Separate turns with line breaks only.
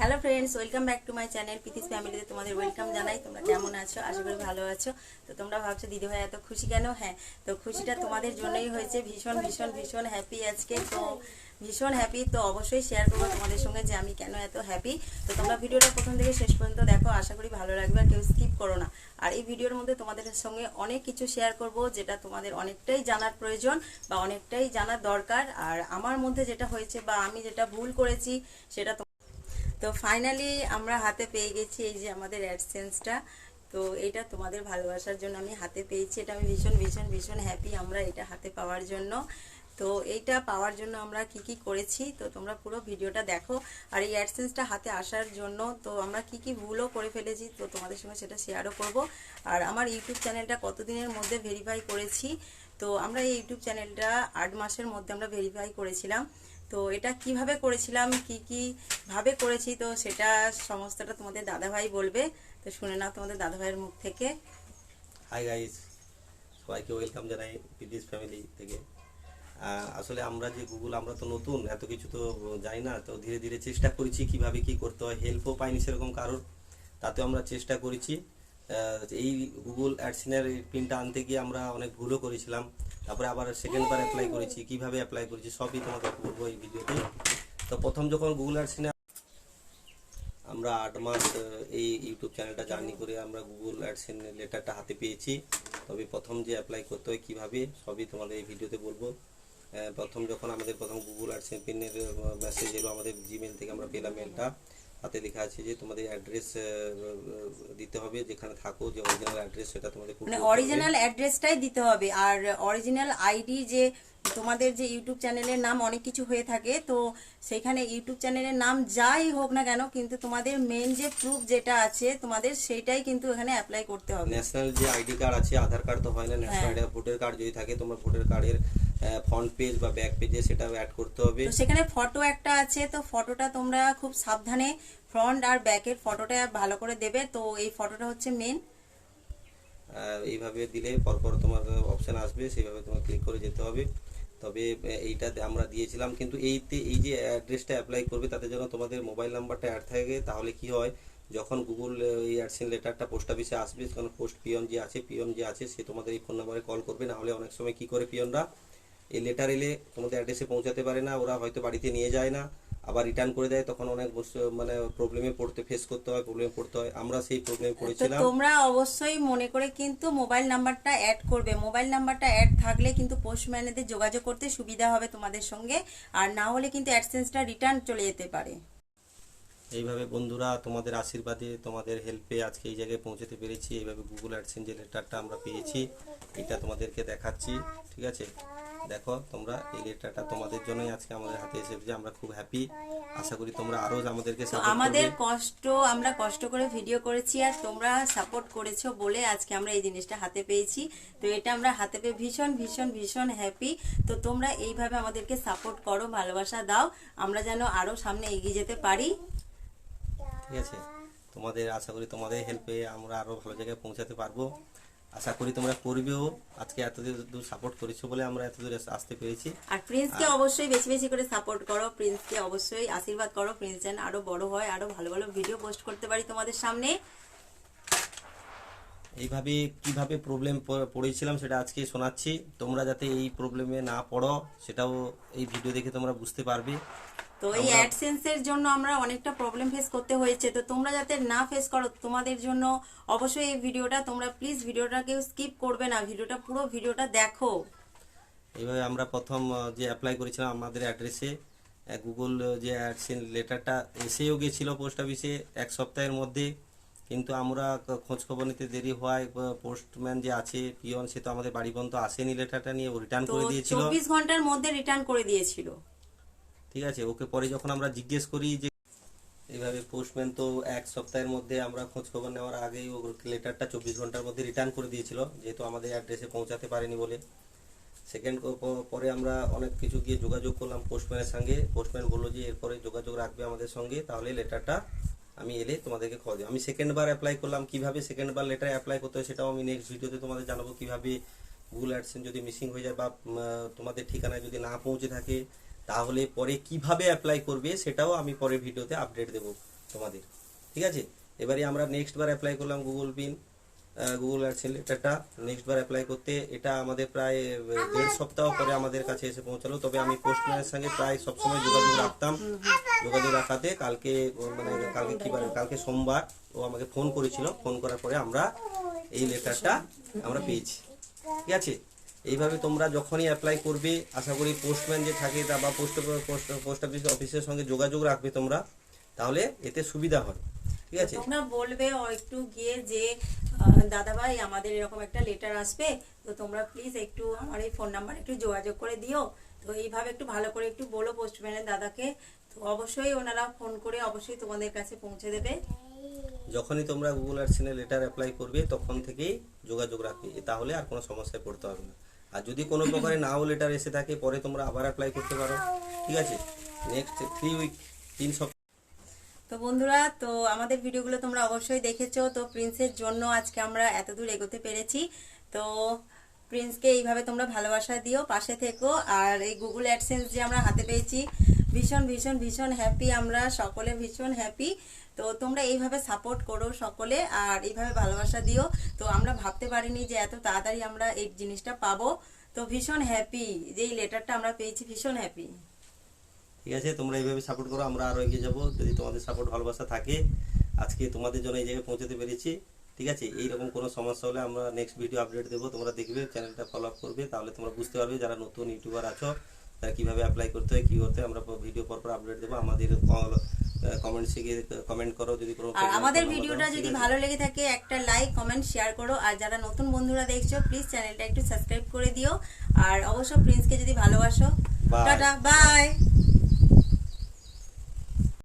Hello friends welcome back to my channel পিথিস ফ্যামিলিতে তোমাদের welcome জানাই। তোমরা কেমন আছো? আশা করি ভালো আছো। তো তোমরা ভাবছ, দিদি ভাই এত খুশি কেন? হ্যাঁ তো খুশিটা তোমাদের জন্যই হয়েছে। ভীষণ ভীষণ ভীষণ হ্যাপি আজকে। তো ভীষণ হ্যাপি তো অবশ্যই শেয়ার করব তোমাদের সঙ্গে যে আমি কেন এত হ্যাপি তো তোমরা ভিডিওটা প্রথম থেকে শেষ পর্যন্ত দেখো, আশা করি ভালো লাগবে আর কেউ স্কিপ করো না। আর এই ভিডিওর মধ্যে তোমাদের সঙ্গে অনেক কিছু শেয়ার করব, যেটা তোমাদের অনেকটাই জানার প্রয়োজন বা অনেকটাই জানার দরকার। আর আমার মধ্যে যেটা হয়েছে বা আমি যেটা ভুল করেছি, সেটা তো- ফাইনালি আমরা হাতে পেয়ে গেছি এই যে আমাদের অ্যাডসেন্সটা তো এটা তোমাদের ভালোবাসার জন্য আমি হাতে পেয়েছি। এটা আমি ভীষণ ভীষণ ভীষণ হ্যাপি আমরা এটা হাতে পাওয়ার জন্য। তো এইটা পাওয়ার জন্য আমরা কি কি করেছি? তো তোমরা পুরো ভিডিওটা দেখো। আর এই অ্যাডসেন্সটা হাতে আসার জন্য তো আমরা কি কি ভুলও করে ফেলেছি, তো তোমাদের সঙ্গে সেটা শেয়ারও করব। আর আমার ইউটিউব চ্যানেলটা কতদিনের মধ্যে ভেরিফাই করেছি? তো আমরা এই ইউটিউব চ্যানেলটা আট মাসের মধ্যে আমরা ভেরিফাই করেছিলাম। তো এটা কীভাবে করেছিলাম, কি কি ভাবে করেছি, তো সেটা সমস্তটা তোমাদের দাদাভাই বলবে। তো শুনে নাও তোমাদের দাদাভাইয়ের মুখ থেকে।
হাই গাইস সবাইকে ওয়েলকাম জানাই বিদেশ ফ্যামিলি থেকে। আসলে আমরা যে গুগল আমরা তো নতুন, এত কিছু তো জানি না, তো ধীরে ধীরে চেষ্টা করেছি কীভাবে কি করতে হয় হেল্পও পাইনি সেরকম কারোর। তাতেও আমরা চেষ্টা করেছি। এই গুগল অ্যাডসিনের পিনটা আনতে গিয়ে আমরা অনেক ভুলও করেছিলাম। তারপরে আবার সেকেন্ড বার অ্যাপ্লাই করেছি। কীভাবে অ্যাপ্লাই করেছি সবই তোমাকে বলব এই ভিডিওতে। তো প্রথম যখন গুগল অ্যাডসিনে আমরা আট মাস এই ইউটিউব চ্যানেলটা জার্নি করে আমরা গুগল অ্যাডসেন লেটারটা হাতে পেয়েছি। তবে প্রথম যে অ্যাপ্লাই করতে হয় কীভাবে, সবই তোমাদের এই ভিডিওতে বলব। প্রথম যখন আমাদের প্রথম গুগল অ্যাডসেন পিনের মেসেজ এলো আমাদের জিমেল থেকে আমরা পেলাম মেলটা হাতে লেখা আছে যে তোমাদের অ্যাড্রেস দিতে হবে যেখানে থাকো যে অরিজিনাল অ্যাড্রেস সেটা তোমাদের
মানে অরিজিনাল অ্যাড্রেসটাই দিতে হবে। আর অরিজিনাল আইডি যে তোমাদের যে ইউটিউব চ্যানেলের নাম অনেক কিছু হয়ে থাকে তো সেখানে ইউটিউব চ্যানেলের নাম যাই হোক না কেন কিন্তু তোমাদের মেন যে প্রুফ যেটা আছে তোমাদের সেটাই কিন্তু এখানে অ্যাপ্লাই করতে হবে।
ন্যাশনাল যে আইডি কার্ড আছে আধার কার্ড তো হয় না ন্যাশনাল ভোটার কার্ড যদি থাকে তোমার ভোটার কার্ডের ফ্রন্ট পেজ বা ব্যাক পেজে সেটা অ্যাড করতে হবে।
তো সেখানে ফটো একটা আছে তো ফটোটা তোমরা খুব সাবধানে ফ্রন্ট আর ব্যাকের ফটোটা ভালো করে দেবে। তো এই ফটোটা হচ্ছে মেন
এইভাবে দিলে পরপর তোমার অপশন আসবে সেইভাবে তোমার ক্লিক করে যেতে হবে। তবে এইটা আমরা দিয়েছিলাম কিন্তু এইতে এই যে অ্যাড্রেসটা অ্যাপ্লাই করবে তাদের জন্য তোমাদের মোবাইল নাম্বারটা অ্যাড থাকে তাহলে কি হয় যখন গুগল এই অ্যাডসেন লেটারটা পোস্ট অফিসে আসবে তখন পোস্ট পিয়ন যে আছে পিয়ন যে আছে সে তোমাদের এই ফোন নাম্বারে কল করবে না হলে অনেক সময় কি করে পিয়নরা এই লেটার এলে তোমাদের অ্যাড্রেসে পৌঁছাতে পারে না ওরা হয়তো বাড়িতে নিয়ে যায় না। আবার রিটার্ন করে দেয় তখন অনেক বস্তু- মানে প্রবলেমে পড়তে ফেস করতে হয় প্রবলেমে পড়তে হয়। আমরা সেই প্রবলেমে পড়েছিলাম।
তোমরা অবশ্যই মনে করে কিন্তু মোবাইল নাম্বারটা অ্যাড করবে। মোবাইল নাম্বারটা অ্যাড থাকলে কিন্তু পোস্টম্যানেদের যোগাযোগ করতে সুবিধা হবে তোমাদের সঙ্গে। আর না হলে কিন্তু অ্যাডসেন্সটা রিটার্ন চলে যেতে পারে।
এইভাবে বন্ধুরা তোমাদের আশীর্বাদে তোমাদের হেল্পে আজকে এই জায়গায় পৌঁছতে পেরেছি। এইভাবে গুগল অ্যাডসেন যে লেটারটা আমরা পেয়েছি এটা তোমাদেরকে দেখাচ্ছি ঠিক আছে? দেখো তোমরা এই লেটারটা তোমাদের জন্যই আজকে আমাদের হাতে এসেছে। আমরা খুব হ্যাপি আশা করি তোমরা আরও আমাদেরকে
আমাদের কষ্ট আমরা কষ্ট করে ভিডিও করেছি আর তোমরা সাপোর্ট করেছ বলে আজকে আমরা এই জিনিসটা হাতে পেয়েছি। তো এটা আমরা হাতে পেয়ে ভীষণ ভীষণ ভীষণ হ্যাপি তো তোমরা এইভাবে আমাদেরকে সাপোর্ট করো ভালোবাসা দাও। আমরা যেন আরও সামনে এগিয়ে যেতে পারি।
ঠিক আছে। তোমাদের আশা করি তোমাদের হেল্পে আমরা আরও ভালো জায়গায় পৌঁছাতে পারব। আশা করি তোমরা করবেও। আজকে এত দূর সাপোর্ট করেছ বলে আমরা এত দূরে আসতে পেরেছি।
আর প্রিন্সকে অবশ্যই বেশি বেশি করে সাপোর্ট করো। প্রিন্সকে অবশ্যই আশীর্বাদ করো। প্রিন্স যেন আরও বড় হয় আরও ভালো ভালো ভিডিও পোস্ট করতে পারি তোমাদের সামনে।
এইভাবে কীভাবে প্রবলেম পড়েছিলাম সেটা আজকে শোনাচ্ছি। তোমরা যাতে এই প্রবলেমে না পড়ো সেটাও এই ভিডিও দেখে তোমরা বুঝতে পারবে।
তো এই অ্যাডসেন্সের জন্য আমরা অনেকটা প্রবলেম ফেস করতে হয়েছে। তো তোমরা যাতে না ফেস করো তোমাদের জন্য অবশ্যই এই ভিডিওটা তোমরা প্লিজ ভিডিওটাকে স্কিপ করবে না। ভিডিওটা পুরো ভিডিওটা দেখো।
এইভাবে আমরা প্রথম যে অ্যাপ্লাই করেছিলাম আমাদের অ্যাড্রেসে গুগল যে অ্যাডসেন লেটারটা এসেও গেছিল পোস্ট অফিসে এক সপ্তাহের মধ্যে। কিন্তু আমরা ক- খোঁজ খবর নিতে দেরি হওয়ায় পোস্টম্যান যে আছে পিয়ন সে তো আমাদের বাড়ি পর্যন্ত আসেনি লেটারটা নিয়ে রিটার্ন করে দিয়েছিল।
চব্বিশ ঘণ্টার মধ্যে রিটার্ন করে দিয়েছিল।
ঠিক আছে? ওকে পরে যখন আমরা জিজ্ঞেস করি যে এইভাবে পোস্টম্যান তো এক সপ্তাহের মধ্যে আমরা খোঁজ খবর নেওয়ার আগেই ও লেটারটা চব্বিশ ঘণ্টার মধ্যে রিটার্ন করে দিয়েছিল, যেহেতু আমাদের অ্যাড্রেসে পৌঁছাতে পারেনি বলে। সেকেন্ড পরে আমরা অনেক কিছু গিয়ে যোগাযোগ করলাম পোস্টম্যানের সঙ্গে। পোস্টম্যান বলল যে, এরপরে যোগাযোগ রাখবে আমাদের সঙ্গে, তাহলে লেটারটা আমি এলে তোমাদেরকে খবর দিই আমি সেকেন্ড বার অ্যাপ্লাই করলাম। কীভাবে সেকেন্ড বার লেটার অ্যাপ্লাই করতে হয় সেটাও আমি নেক্সট ভিডিওতে তোমাদের জানাব। কীভাবে গুগল অ্যাডসেন যদি মিসিং হয়ে যায় বা তোমাদের ঠিকানায় যদি না পৌঁছে থাকে তাহলে পরে কীভাবে অ্যাপ্লাই করবে সেটাও আমি পরের ভিডিওতে আপডেট দেবো তোমাদের। ঠিক আছে? এবারে আমরা নেক্সট বার অ্যাপ্লাই করলাম গুগল পিন গুগল অ্যাডসেন্স লেটারটা নেক্সট বার অ্যাপ্লাই করতে এটা আমাদের প্রায় দেড় সপ্তাহ পরে আমাদের কাছে এসে পৌঁছালো। তবে আমি পোস্টম্যানের সঙ্গে প্রায় সবসময় যোগাযোগ রাখতাম। যোগাযোগ রাখাতে কালকে মানে কালকে কি বার? কালকে সোমবার ও আমাকে ফোন করেছিল। ফোন করার পরে আমরা এই লেটারটা আমরা পেয়েছি। ঠিক আছে? এইভাবে তোমরা যখনই অ্যাপ্লাই করবে আশা করি পোস্টম্যান যে থাকে তা বা পোস্ট পোস্ট অফিস অফিসের সঙ্গে যোগাযোগ রাখবে তোমরা তাহলে এতে সুবিধা হয় ঠিক আছে?
তোমরা বলবে ও একটু গিয়ে যে দাদা ভাই আমাদের এরকম একটা লেটার আসবে তো তোমরা প্লিজ একটু আমার এই ফোন নাম্বার একটু যোগাযোগ করে দিও। তো এইভাবে একটু ভালো করে একটু বলো পোস্টম্যানের দাদাকে তো অবশ্যই ওনারা ফোন করে অবশ্যই তোমাদের কাছে পৌঁছে দেবে।
যখনই তোমরা গুগল অ্যাডসেন্সে লেটার অ্যাপ্লাই করবে তখন থেকেই যোগাযোগ রাখবে তাহলে আর কোনো সমস্যায় পড়তে হবে না। আর যদি কোনো প্রকারে নাও লেটার এসে থাকে, পরে তোমরা আবার অ্যাপ্লাই করতে পারো। ঠিক আছে? নেক্সট থ্রি উইক তিন সপ্তাহ।
তো বন্ধুরা, তো আমাদের ভিডিওগুলো তোমরা অবশ্যই দেখেছ। তো প্রিন্সের জন্য আজকে আমরা এত দূর এগোতে পেরেছি। তো প্রিন্সকে এইভাবে তোমরা ভালোবাসা দিও, পাশে থেকো। আর এই গুগল অ্যাডসেন্স যে আমরা হাতে পেয়েছি, ভীষণ ভীষণ ভীষণ হ্যাপি আমরা সকলে, ভীষণ হ্যাপি তো তোমরা এইভাবে সাপোর্ট করো সকলে আর এইভাবে ভালোবাসা দিও। তো আমরা ভাবতে পারিনি যে এত তাড়াতাড়ি আমরা এই জিনিসটা পাবো। তো ভীষণ হ্যাপি যে এই লেটারটা আমরা পেয়েছি, ভীষণ হ্যাপি
ঠিক আছে, তোমরা এইভাবে সাপোর্ট করো, আমরা আরও এগিয়ে যাব। যদি তোমাদের সাপোর্ট ভালোবাসা থাকে, আজকে তোমাদের জন্য এই জায়গায় পৌঁছাতে পেরেছি। ঠিক আছে? এইরকম কোনো সমস্যা হলে আমরা নেক্সট ভিডিও আপডেট দেবো। তোমরা দেখবে চ্যানেলটা ফলো আপ করবে তাহলে তোমরা বুঝতে পারবে যারা নতুন ইউটিউবার আছো তারা কীভাবে অ্যাপ্লাই করতে হয় কি করতে হয় আমরা ভিডিও পর পর আপডেট দেবো। আমাদের কমেন্টসে গিয়ে কমেন্ট করো যদি কোনো
আর আমাদের ভিডিওটা যদি ভালো লেগে থাকে একটা লাইক কমেন্ট শেয়ার করো। আর যারা নতুন বন্ধুরা দেখছ প্লিজ চ্যানেলটা একটু সাবস্ক্রাইব করে দিও। আর অবশ্য প্রিন্সকে যদি ভালোবাসো টাটা বাই